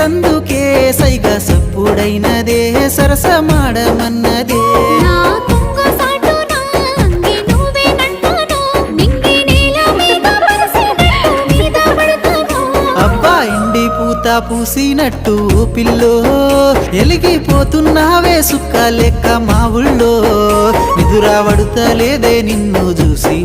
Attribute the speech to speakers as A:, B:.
A: తందుకే సైగ సప్పుడైనదే సరసమాడమన్నదే. అబ్బా పూత పూసినట్టు పిల్లో ఎలిగిపోతున్నావే సుక్క లెక్క మా ఊళ్ళో. నిదురా పడుతలేదే నిన్ను చూసి